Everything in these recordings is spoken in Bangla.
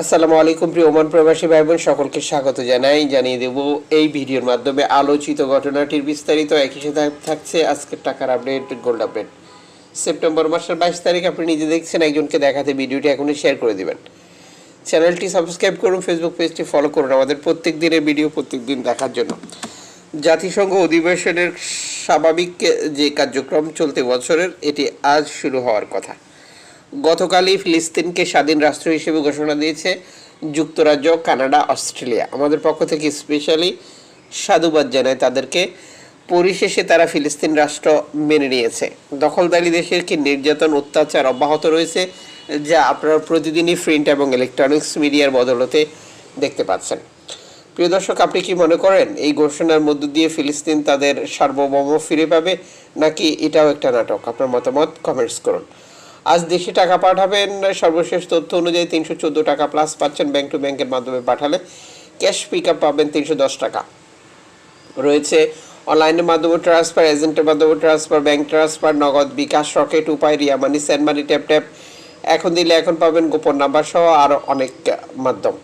আসসালামু আলাইকুম প্রিয় ওমান প্রবাসী ভাই বোন সকলকে স্বাগত জানাই। জানিয়ে দেব, এই ভিডিওর মাধ্যমে আলোচিত ঘটনাটির বিস্তারিত। একই সাথে থাকছে আজকের টাকার আপডেট, গোল্ড আপডেট। সেপ্টেম্বর মাসের বাইশ তারিখ, আপনি নিজে দেখছেন, একজনকে দেখাতে ভিডিওটি এখনই শেয়ার করে দিবেন। চ্যানেলটি সাবস্ক্রাইব করুন, ফেসবুক পেজটি ফলো করুন, আমাদের প্রত্যেক দিনের ভিডিও প্রত্যেক দিন দেখার জন্য। জাতিসংঘ অধিবেশনের স্বাভাবিক যে কার্যক্রম চলতি বছরের, এটি আজ শুরু হওয়ার কথা। গতকালই ফিলিস্তিনকে স্বাধীন রাষ্ট্র হিসেবে ঘোষণা দিয়েছে যুক্তরাজ্য, কানাডা, অস্ট্রেলিয়া। আমাদের পক্ষ থেকে স্পেশালি সাধুবাদ জানায় তাদেরকে। পরিশেষে তারা ফিলিস্তিন রাষ্ট্র মেনে নিয়েছে। দখলদারি দেশের কি নির্যাতন, অত্যাচার অব্যাহত রয়েছে, যা আপনারা প্রতিদিনই প্রিন্ট এবং ইলেকট্রনিক্স মিডিয়ার বদলতে দেখতে পাচ্ছেন। প্রিয় দর্শক, আপনি কি মনে করেন এই ঘোষণার মধ্য দিয়ে ফিলিস্তিন তাদের সার্বভৌম ফিরে পাবে, নাকি এটাও একটা নাটক? আপনার মতামত কমেন্টস করুন। আজ দেশে টাকা পাঠাবেন। সর্বশেষ তথ্য অনুযায়ী তিনশো চোদ্দ টাকা প্লাস পাচ্ছেন ব্যাংক টু ব্যাংকের মাধ্যমে পাঠালে ক্যাশ পিক আপ পাবেন তিনশো দশ টাকা। রয়েছে অনলাইনের মাধ্যমে ট্রান্সফার এজেন্টের মাধ্যমে transfer bank transfer Nagad bKash Rocket Upay, Ria Money send money tap tap এখন দিলে এখন পাবেন গোপন নাম্বার সহ আরও অনেক মাধ্যম।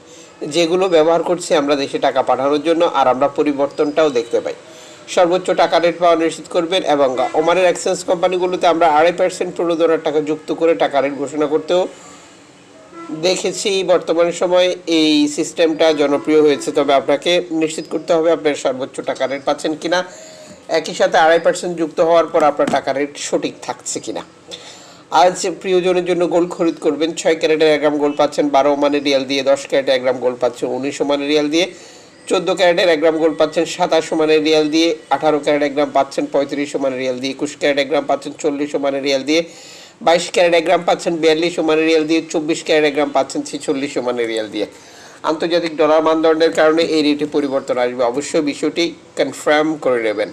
যেগুলো ব্যবহার করছি আমরা দেশে টাকা পাঠানোর জন্য আর আমরা পরিবর্তনটাও দেখতে পাই। সর্বোচ্চ টাকা রেট পাওয়া নিশ্চিত করবেন এবং ওমানের এক্সচেঞ্জ কোম্পানিগুলোতে আমরা আড়াই পার্সেন্ট প্রণোদনার টাকা যুক্ত করে টাকা রেট ঘোষণা করতেও দেখেছি বর্তমান সময় এই সিস্টেমটা জনপ্রিয় হয়েছে। তবে আপনাকে নিশ্চিত করতে হবে আপনার সর্বোচ্চ টাকা রেট পাচ্ছেন কিনা। একই সাথে আড়াই পার্সেন্ট যুক্ত হওয়ার পর আপনার টাকা রেট সঠিক থাকছে কিনা। আজ প্রিয়জনের জন্য গোল খরিদ করবেন। ছয় ক্যারেটের এক গ্রাম গোল পাচ্ছেন বারো মানের রিয়াল দিয়ে, দশ ক্যারেটের এক গ্রাম গোল পাচ্ছেন উনিশ মানের রিয়াল দিয়ে। চোদ্দ ক্যারেটের এক গ্রাম গোল্ড পাচ্ছেন সাতাশ সমানের রিয়াল দিয়ে, আঠারো ক্যারেট এক গ্রাম পাচ্ছেন পঁয়ত্রিশ সমানের রিয়াল দিয়ে, একুশ ক্যারেট এক গ্রাম পাচ্ছেন চল্লিশ সমানের রিয়াল দিয়ে, বাইশ ক্যারেট এক গ্রাম পাচ্ছেন বিয়াল্লিশ সমানের রিয়াল দিয়ে, চব্বিশ ক্যারেট এক গ্রাম পাচ্ছেন ছেচল্লিশ সমানের রিয়াল দিয়ে। আন্তর্জাতিক ডলার মানদণ্ডের কারণে এই রেটে পরিবর্তন আসবে। অবশ্যই বিষয়টি কনফার্ম করে নেবেন।